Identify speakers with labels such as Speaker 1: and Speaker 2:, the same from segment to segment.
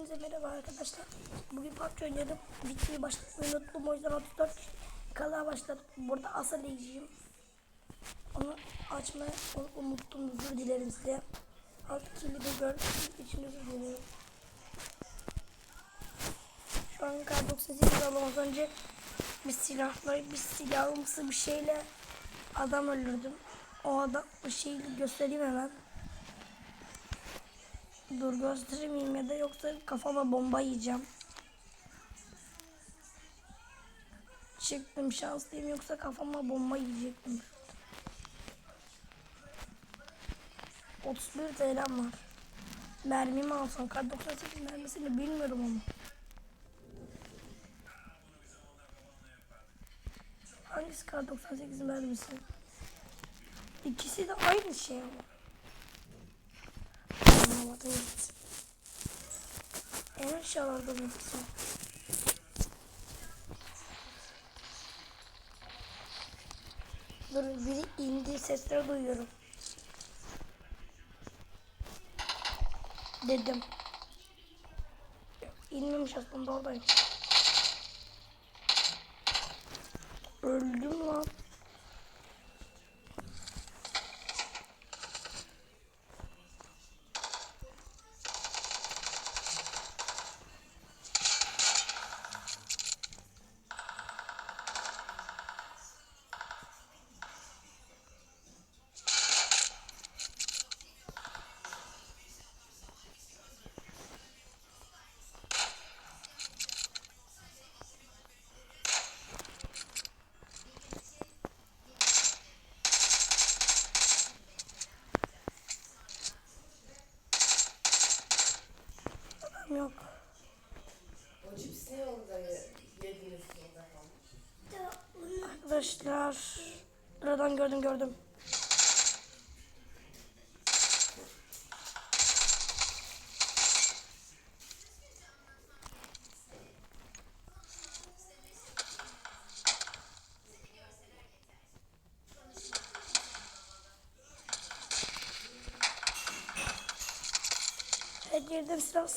Speaker 1: Hepinize merhaba arkadaşlar. Bugün PUBG oynadım. Videoyu başlatmayı unuttum. O yüzden 34 kala başladım. Burada asıl iyiciyim. Onu açmayı unuttum. Özür dilerim size. Alt kirli de gördüğünüz için özür dilerim. Şu an kar 98 alalım. Az önce bir silahla, bir silahımsı bir şeyle adam öldürdüm. O adam bir şeyi göstereyim hemen. Dur göstermeyeyim ya da yoksa kafama bomba yiyeceğim. Çıktım şanslıyım yoksa kafama bomba yiyecektim. 31 TL'm var. Mermimi alsam kar 98 mermisini bilmiyorum ama. Hangisi kar 98 mermisi? İkisi de aynı şey ama. Anlamadım hiç. En aşağılarda mı? Dur biri indi sesleri duyuyorum. Dedim. İnmemiş aslında oradayım. Öldüm lan. Arkadaşlar. Buradan gördüm gördüm. Evet girdim silah.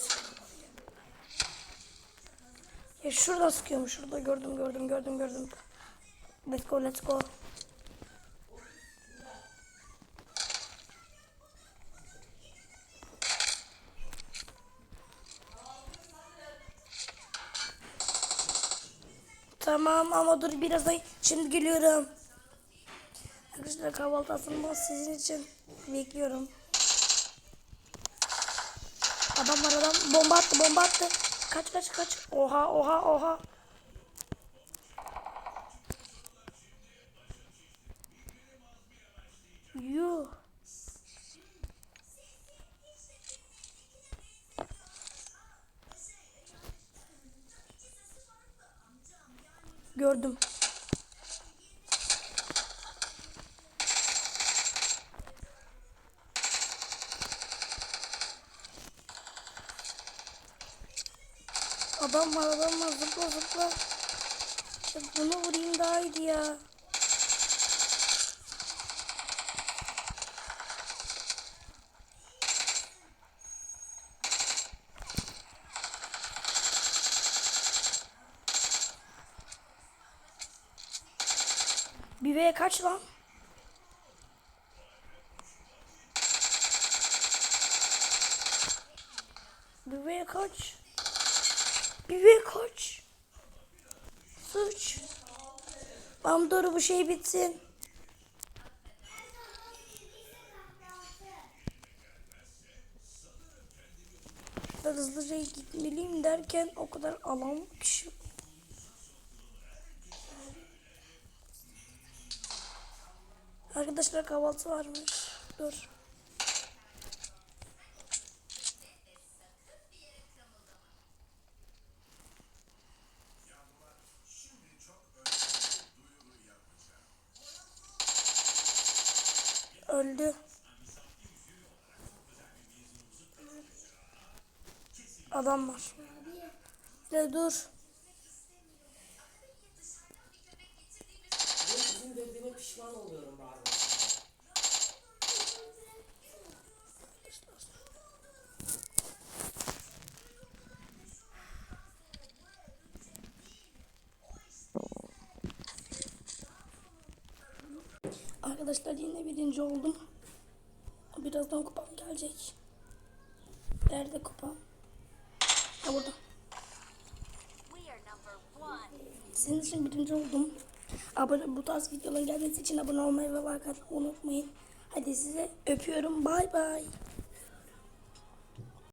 Speaker 1: Ya şurada sıkıyormuş. Şurada gördüm gördüm gördüm gördüm. Let's go let's go. Tamam ama dur biraz ay şimdi geliyorum. Arkadaşlar kahvaltı hazırlamak sizin için bekliyorum. Adam var adam bomba attı bomba attı. Kaç kaç kaç. Oha oha oha. Gördüm. Adam var adam var zıpla zıpla. Bunu vurayım daha iyiydi ya. Bir V kaç lan? Bir V kaç? Bir V kaç? Suç. Tamam dur bu şey bitsin. Hızlıca gitmeliyim derken o kadar alan kişi. Arkadaşlar kahvaltı varmış. Dur. Öldü. Adam var. De dur. Arkadaşlar yine birinci oldum. Birazdan kupam gelecek. Nerede kupam? Ha burada. Sizin için birinci oldum. Abone, bu tarz videoların gelmesi için abone olmayı ve like atmayı unutmayın. Hadi size öpüyorum. Bay bay.